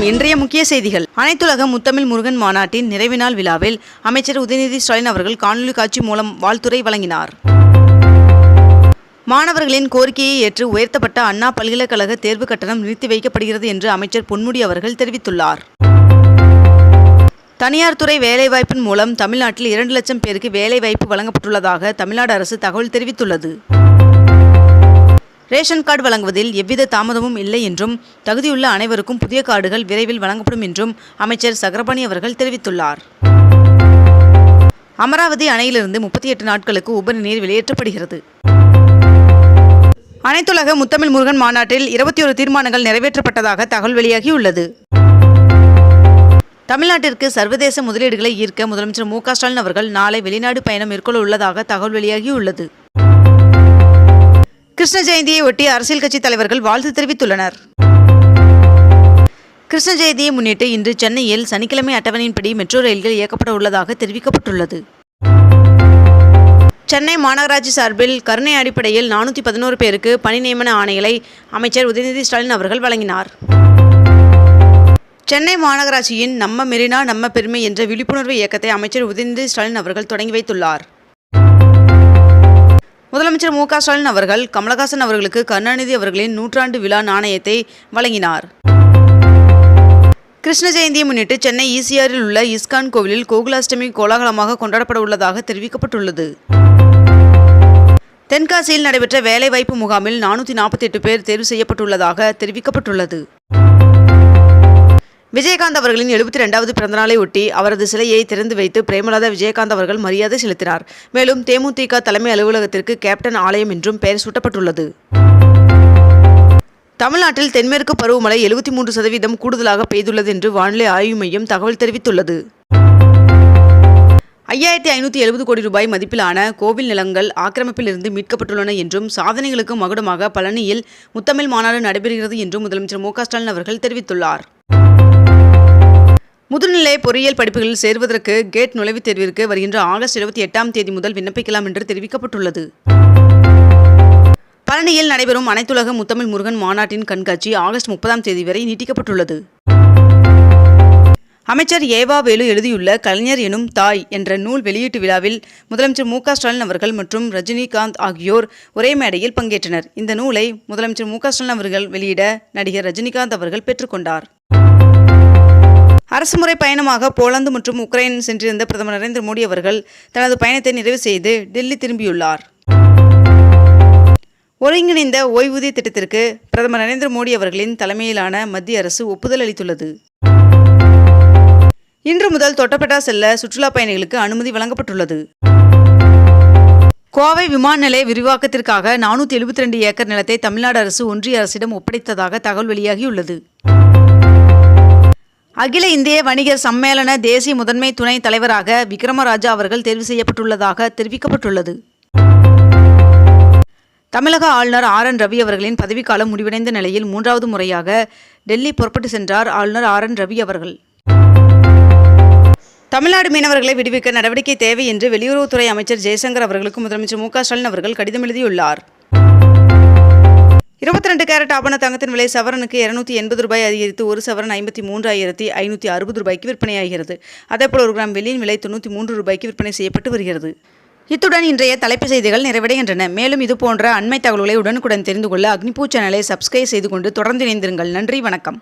வணக்கம் இன்றைய முக்கிய செய்திகள். அனைத்துலக முத்தமிழ் முருகன் மாநாட்டின் நிறைவு நாள் விழாவில் அமைச்சர் உதயநிதி ஸ்டாலின் அவர்கள் காணொலி காட்சி மூலம் வாழ்த்துரை வழங்கினார். மாணவர்களின் கோரிக்கையை ஏற்று உயர்த்தப்பட்ட அண்ணா பல்கலைக்கழக தேர்வு கட்டணம் நிறுத்தி வைக்கப்படுகிறது என்று அமைச்சர் பொன்முடி அவர்கள் தெரிவித்துள்ளார். தனியார் துறை வேலைவாய்ப்பின் மூலம் தமிழ்நாட்டில் இரண்டு லட்சம் பேருக்கு வேலைவாய்ப்பு வழங்கப்பட்டுள்ளதாக தமிழ்நாடு அரசு தகவல் தெரிவித்துள்ளது. ரேஷன் கார்டு வழங்குவதில் எவ்வித தாமதமும் இல்லை என்றும் தகுதியுள்ள அனைவருக்கும் புதிய கார்டுகள் விரைவில் வழங்கப்படும் என்றும் அமைச்சர் சக்கரபாணி அவர்கள் தெரிவித்துள்ளார். அமராவதி அணையிலிருந்து முப்பத்தி எட்டு நாட்களுக்கு உபரி நீர் வெளியேற்றப்படுகிறது. அனைத்துலக முத்தமிழ் முருகன் மாநாட்டில் இருபத்தி ஒரு தீர்மானங்கள் நிறைவேற்றப்பட்டதாக தகவல் வெளியாகியுள்ளது. தமிழ்நாட்டிற்கு சர்வதேச முதலீடுகளை ஈர்க்க முதலமைச்சர் மு க ஸ்டாலின் அவர்கள் நாளை வெளிநாடு பயணம் மேற்கொள்ள உள்ளதாக தகவல் வெளியாகியுள்ளது. கிருஷ்ண ஜெயந்தியை ஒட்டி அரசியல் கட்சி தலைவர்கள் வாழ்த்து தெரிவித்துள்ளனர். கிருஷ்ண ஜெயந்தியை முன்னிட்டு இன்று சென்னையில் சனிக்கிழமை அட்டவணையின்படி மெட்ரோ ரயில்கள் இயக்கப்பட உள்ளதாக தெரிவிக்கப்பட்டுள்ளது. சென்னை மாநகராட்சி சார்பில் கருணை அடிப்படையில் நானூற்றி பதினோரு பேருக்கு பணி நியமன ஆணைகளை அமைச்சர் உதயநிதி ஸ்டாலின் அவர்கள் வழங்கினார். சென்னை மாநகராட்சியின் நம்ம மெரினா நம்ம பெருமை என்ற விழிப்புணர்வு இயக்கத்தை அமைச்சர் உதயநிதி ஸ்டாலின் அவர்கள் தொடங்கி வைத்துள்ளார். முதலமைச்சர் மு ஸ்டாலின் அவர்கள் கமலஹாசன் அவர்களுக்கு கருணாநிதி அவர்களின் நூற்றாண்டு விழா நாணயத்தை வழங்கினார். கிருஷ்ண ஜெயந்தியை முன்னிட்டு சென்னை ஈசிஆரில் உள்ள இஸ்கான் கோவிலில் கோகுலாஷ்டமி கோலாகலமாக கொண்டாடப்பட உள்ளதாக தெரிவிக்கப்பட்டுள்ளது. தென்காசியில் நடைபெற்ற வேலைவாய்ப்பு முகாமில் நானூற்றி நாற்பத்தி எட்டு பேர் தேர்வு செய்யப்பட்டுள்ளதாக தெரிவிக்கப்பட்டுள்ளது. விஜயகாந்த் அவர்களின் எழுபத்தி ரெண்டாவது பிறந்தநாளை ஒட்டி அவரது சிலையை திறந்து வைத்து பிரேமலதா விஜயகாந்த் அவர்கள் மரியாதை செலுத்தினார். மேலும் தேமுதிக தலைமை அலுவலகத்திற்கு கேப்டன் ஆலயம் என்றும் பெயர் சூட்டப்பட்டுள்ளது. தமிழ்நாட்டில் தென்மேற்கு பருவமழை எழுபத்தி மூன்று சதவீதம் கூடுதலாக பெய்துள்ளது என்று வானிலை ஆய்வு மையம் தகவல் தெரிவித்துள்ளது. ஐயாயிரத்தி ஐநூற்றி எழுபது கோடி ரூபாய் மதிப்பிலான கோவில் நிலங்கள் ஆக்கிரமிப்பிலிருந்து மீட்கப்பட்டுள்ளன என்றும் சாதனைகளுக்கு மகுடமாக பழனியில் முத்தமிழ் மாநாடு நடைபெறுகிறது என்றும் முதலமைச்சர் மு க ஸ்டாலின் அவர்கள் தெரிவித்துள்ளார். முதுநிலை பொறியியல் படிப்புகளில் சேர்வதற்கு கேட் நுழைவுத் தேர்விற்கு வருகின்ற ஆகஸ்ட் இருபத்தி எட்டாம் தேதி முதல் விண்ணப்பிக்கலாம் என்று தெரிவிக்கப்பட்டுள்ளது. பழனியில் நடைபெறும் அனைத்துலக முத்தமிழ் முருகன் மாநாட்டின் கண்காட்சி ஆகஸ்ட் முப்பதாம் தேதி வரை நீட்டிக்கப்பட்டுள்ளது. அமைச்சர் ஏவா வேலு எழுதியுள்ள கலைஞர் எனும் தாய் என்ற நூல் வெளியீட்டு விழாவில் முதலமைச்சர் மு ஸ்டாலின் அவர்கள் மற்றும் ரஜினிகாந்த் ஆகியோர் ஒரே மேடையில் பங்கேற்றனர். இந்த நூலை முதலமைச்சர் மு ஸ்டாலின் அவர்கள் வெளியிட நடிகர் ரஜினிகாந்த் அவர்கள் பெற்றுக்கொண்டார். அரசுமுறை பயணமாக போலந்து மற்றும் உக்ரைன் சென்றிருந்த பிரதமர் நரேந்திர மோடி அவர்கள் தனது பயணத்தை நிறைவு செய்து டெல்லி திரும்பியுள்ளார். ஒருங்கிணைந்த ஓய்வூதிய திட்டத்திற்கு பிரதமர் நரேந்திர மோடி அவர்களின் தலைமையிலான மத்திய அரசு ஒப்புதல் அளித்துள்ளது. இன்று முதல் தொட்டபெட்டா செல்ல சுற்றுலா பயணிகளுக்கு அனுமதி வழங்கப்பட்டுள்ளது. கோவை விமான நிலைய விரிவாக்கத்திற்காக நானூற்றி எழுபத்தி ரெண்டு ஏக்கர் நிலத்தை தமிழ்நாடு அரசு ஒன்றிய அரசிடம் ஒப்படைத்ததாக தகவல் வெளியாகியுள்ளது. அகில இந்திய வணிகர் சம்மேளன தேசிய முதன்மை துணைத் தலைவராக விக்ரமராஜா அவர்கள் தேர்வு செய்யப்பட்டுள்ளதாக தெரிவிக்கப்பட்டுள்ளது. தமிழக ஆளுநர் ஆர் என் ரவி அவர்களின் பதவிக்காலம் முடிவடைந்த நிலையில் மூன்றாவது முறையாக டெல்லி புறப்பட்டு சென்றார் ஆளுநர் ஆர் என் ரவி அவர்கள். தமிழ்நாடு மீனவர்களை விடுவிக்க நடவடிக்கை தேவை என்று வெளியுறவுத்துறை அமைச்சர் ஜெய்சங்கர் அவர்களுக்கு முதலமைச்சர் மு க ஸ்டாலின் அவர்கள் கடிதம் எழுதியுள்ளார். இருபத்தி ரெண்டு கேரட் ஆபண தங்கத்தின் விலை சவரனுக்கு இருநூத்தி எண்பது ரூபாய் அதிகரித்து ஒரு சவரன் ஐம்பத்தி மூன்றாயிரத்தி ஐநூற்றி அறுபது ரூபாய்க்கு விற்பனையாகிறது. அதேபோல் ஒரு கிராம் வெள்ளியின் விலை தொண்ணூற்றி மூன்று ரூபாய்க்கு விற்பனை செய்யப்பட்டு வருகிறது. இத்துடன் இன்றைய தலைப்பு செய்திகள் நிறைவடைகின்றன. மேலும் இது போன்ற அண்மை தகவல்களை உடனுக்குடன் தெரிந்து கொள்ள அக்னிபூ சேனலை சப்ஸ்கிரைப் செய்து கொண்டு தொடர்ந்து இணைந்திருங்கள். நன்றி வணக்கம்.